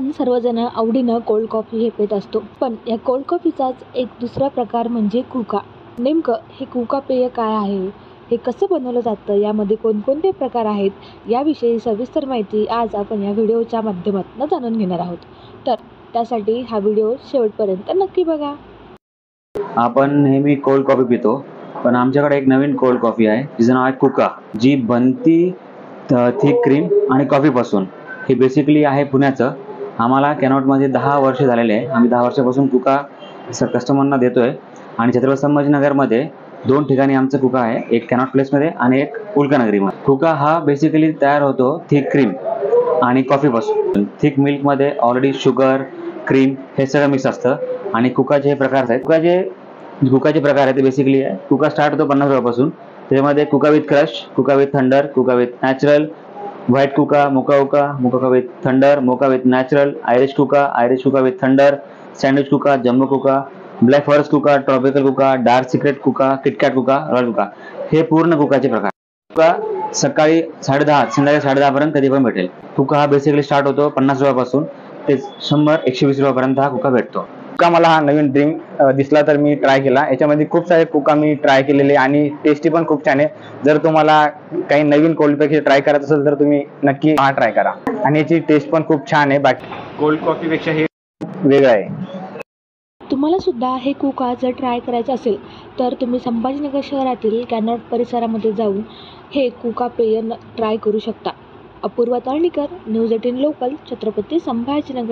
आपण सर्वजण आवडीनं कोल्ड कॉफी हे पित असतो. पण या कोल्ड कॉफीचाच एक दुसरा प्रकार म्हणजे कुका. नेमकं हे कुका पेय काय आहे? हे कसं बनवलं जातं? यामध्ये कोणकोणते प्रकार आहेत? याविषयी सविस्तर माहिती आज आपण या व्हिडिओच्या माध्यमातून जाणून घेणार आहोत. तर त्यासाठी हा व्हिडिओ शेवटपर्यंत नक्की बघा. आपण नेहमी कोल्ड कॉफी पितो पण आमच्याकडे एक नवीन कोल्ड कॉफी आहे तिचं नाव आहे कुका जी बनती थिक क्रीम आणि कॉफीपासून. हे बेसिकली आहे पुण्याचं. आम्हाला कॅनॉटमध्ये दहा वर्ष झालेले आहे. आम्ही दहा वर्षापासून कुका स कस्टमरना देतो आहे आणि छत्रपती संभाजीनगरमध्ये दोन ठिकाणी आमचं कुका आहे. एक कॅनॉट प्लेसमध्ये आणि एक उल्कानगरीमध्ये कुका हा बेसिकली तयार होतो थिक क्रीम आणि कॉफीपासून थिक मिल्कमध्ये ऑलरेडी शुगर क्रीम हे सगळं मिक्स असतं. आणि कुकाचे हे प्रकार आहेत. कुकाचे कुकाचे प्रकार आहेत ते बेसिकली आहे. कुका स्टार्ट होतो पन्नास रुपयापासून. त्याच्यामध्ये कुका विथ क्रश कुका विथ थंडर कुका विथ नॅचरल व्हाईट कुका मोका कुका mocha with thunder mocha with natural Irish कुका आयरिश कुका विथ थंडर सैंडविच कुका जम्बो कुका ब्लॅक फॉरेस्ट कुका ट्रॉपिकल कुका डार्क सिक्रेट कुका किटकॅट कुका रॉयल कुका हे पूर्ण कुकाचे प्रकार। कुका सकाळी साडेदहा संध्याकाळी साडेदहा पर्यंत कधी पण भेटेल. कुका हा बेसिकली स्टार्ट होतो पन्नास रुपयापासून ते शंभर, एकशे वीस रुपयापर्यंत हा कुका भेटतो. कुका मला हा नवीन ड्रिंक दिसला तर मी ट्राय केला. याच्यामध्ये खूप सारे कुका मी ट्राय केलेले आणि टेस्टी पण खूप छान आहे. जर तुम्हाला काही नवीन कोल्डपेक्षा ट्राय करायचं असेल तर तुम्ही नक्की हा ट्राय करा. आणि याची टेस्ट पण खूप छान आहे. बाकी कोल्ड कॉफीपेक्षा हे वेगळं आहे. तुम्हाला सुद्धा हे कुका जर ट्राय करायचं असेल तर तुम्ही संभाजीनगर शहरातील कॅनॉट परिसरामध्ये जाऊन हे कुका पेय ट्राय करू शकता. Apurva Talnikar news eighteen local Chhatrapati Sambhajinagar.